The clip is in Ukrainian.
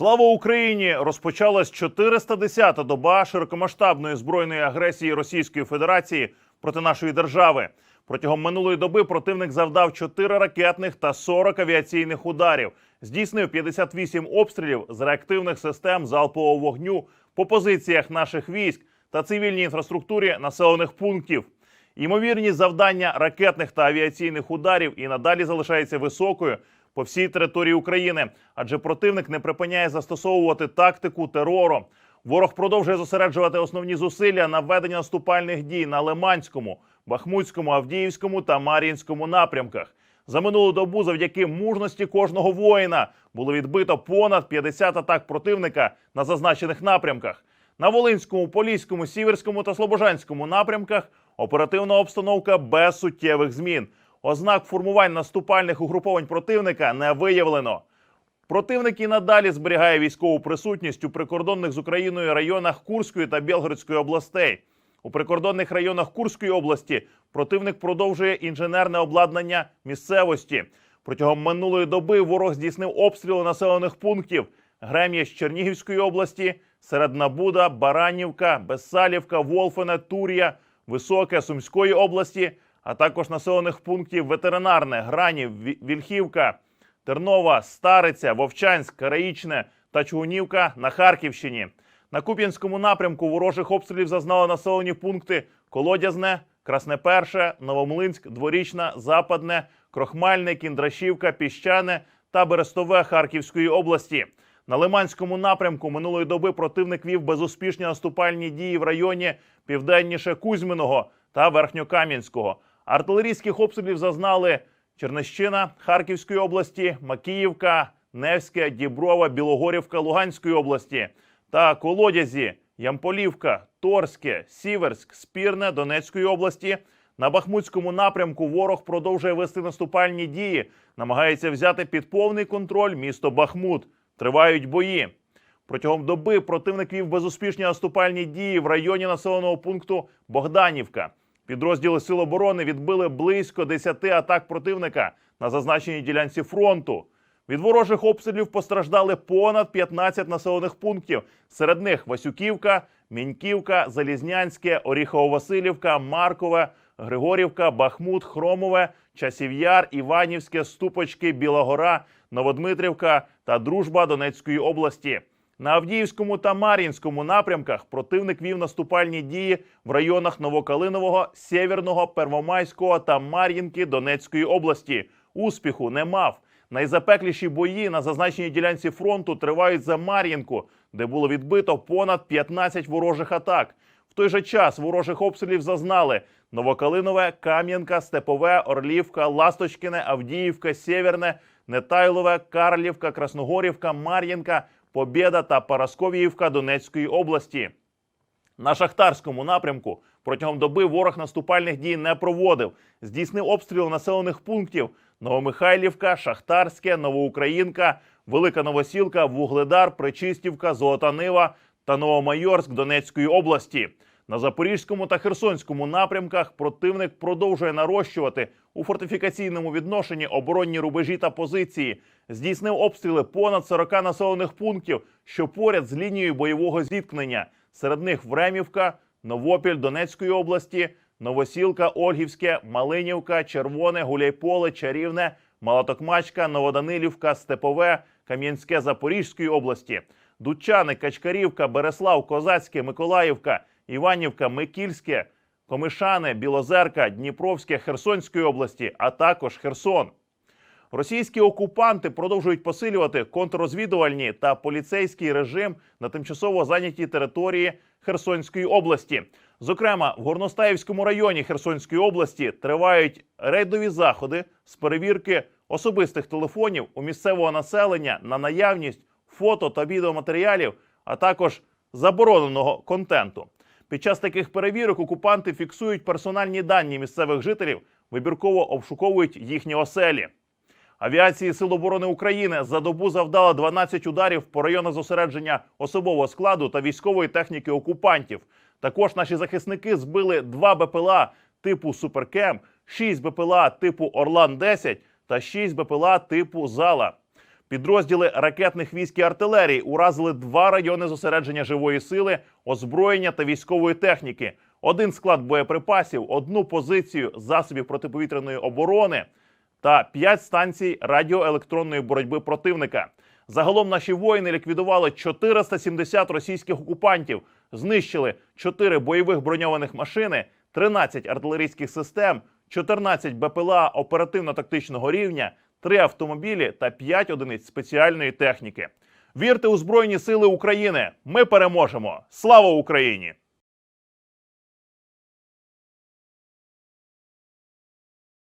Слава Україні! Розпочалась 410-та доба широкомасштабної збройної агресії Російської Федерації проти нашої держави. Протягом минулої доби противник завдав 4 ракетних та 40 авіаційних ударів, здійснив 58 обстрілів з реактивних систем залпового вогню по позиціях наших військ та цивільній інфраструктурі населених пунктів. Ймовірність завдання ракетних та авіаційних ударів і надалі залишається високою по всій території України, адже противник не припиняє застосовувати тактику терору. Ворог продовжує зосереджувати основні зусилля на ведення наступальних дій на Лиманському, Бахмутському, Авдіївському та Мар'їнському напрямках. За минулу добу, завдяки мужності кожного воїна, було відбито понад 50 атак противника на зазначених напрямках. На Волинському, Поліському, Сіверському та Слобожанському напрямках оперативна обстановка без суттєвих змін. Ознак формувань наступальних угруповань противника не виявлено. Противник і надалі зберігає військову присутність у прикордонних з Україною районах Курської та Білгородської областей. У прикордонних районах Курської області противник продовжує інженерне обладнання місцевості. Протягом минулої доби ворог здійснив обстріли населених пунктів Грем'я з Чернігівської області, Середнабуда, Баранівка, Безсалівка, Волфене, Тур'я, Високе Сумської області, а також населених пунктів Ветеринарне, Гранів, Вільхівка, Тернова, Стариця, Вовчанськ, Караїчне та Чугунівка на Харківщині. На Куп'янському напрямку ворожих обстрілів зазнали населені пункти Колодязне, Красне Перше, Новомлинськ, Дворічна, Западне, Крохмальне, Кіндрашівка, Піщане та Берестове Харківської області. На Лиманському напрямку минулої доби противник вів безуспішні наступальні дії в районі південніше Кузьминого та Верхньокам'янського. Артилерійських обстрілів зазнали Чернещина Харківської області, Макіївка, Невське, Діброва, Білогорівка Луганської області та Колодязі, Ямполівка, Торське, Сіверськ, Спірне Донецької області. На Бахмутському напрямку ворог продовжує вести наступальні дії, намагається взяти під повний контроль місто Бахмут. Тривають бої. Протягом доби противник вів безуспішні наступальні дії в районі населеного пункту Богданівка. Підрозділи Сил оборони відбили близько 10 атак противника на зазначеній ділянці фронту. Від ворожих обстрілів постраждали понад 15 населених пунктів. Серед них Васюківка, Міньківка, Залізнянське, Оріхово-Василівка, Маркове, Григорівка, Бахмут, Хромове, Часів'яр, Іванівське, Ступочки, Білогора, Новодмитрівка та Дружба Донецької області. На Авдіївському та Мар'їнському напрямках противник вів наступальні дії в районах Новокалинового, Сєвєрного, Первомайського та Мар'їнки Донецької області. Успіху не мав. Найзапекліші бої на зазначеній ділянці фронту тривають за Мар'їнку, де було відбито понад 15 ворожих атак. В той же час ворожих обстрілів зазнали Новокалинове, Кам'янка, Степове, Орлівка, Ласточкине, Авдіївка, Сєвєрне, Нетайлове, Карлівка, Красногорівка, Мар'їнка, Побєда та Парасковіївка Донецької області. На шахтарському напрямку протягом доби ворог наступальних дій не проводив. Здійснив обстріли населених пунктів Новомихайлівка, Шахтарське, Новоукраїнка, Велика Новосілка, Вугледар, Причистівка, Золота Нива та Новомайорськ Донецької області. На Запорізькому та Херсонському напрямках противник продовжує нарощувати у фортифікаційному відношенні оборонні рубежі та позиції. Здійснив обстріли понад 40 населених пунктів, що поряд з лінією бойового зіткнення. Серед них Времівка, Новопіль Донецької області, Новосілка, Ольгівське, Малинівка, Червоне, Гуляйполе, Чарівне, Малотокмачка, Новоданилівка, Степове, Кам'янське Запорізької області, Дучани, Качкарівка, Береслав, Козацьке, Миколаївка, Іванівка, Микільське, Комишане, Білозерка, Дніпровське, Херсонської області, а також Херсон. Російські окупанти продовжують посилювати контррозвідувальні та поліцейський режим на тимчасово зайнятій території Херсонської області. Зокрема, в Горностаївському районі Херсонської області тривають рейдові заходи з перевірки особистих телефонів у місцевого населення на наявність фото та відеоматеріалів, а також забороненого контенту. Під час таких перевірок окупанти фіксують персональні дані місцевих жителів, вибірково обшуковують їхні оселі. Авіації Сил оборони України за добу завдала 12 ударів по районах зосередження особового складу та військової техніки окупантів. Також наші захисники збили два БПЛА типу Суперкем, 6 БПЛА типу Орлан 10 та 6 БПЛА типу Зала. Підрозділи ракетних військ і артилерії уразили два райони зосередження живої сили, озброєння та військової техніки, один склад боєприпасів, одну позицію засобів протиповітряної оборони та п'ять станцій радіоелектронної боротьби противника. Загалом наші воїни ліквідували 470 російських окупантів, знищили 4 бойових броньованих машини, 13 артилерійських систем, 14 БПЛА оперативно-тактичного рівня, 3 автомобілі та 5 одиниць спеціальної техніки. Вірте у Збройні Сили України! Ми переможемо! Слава Україні!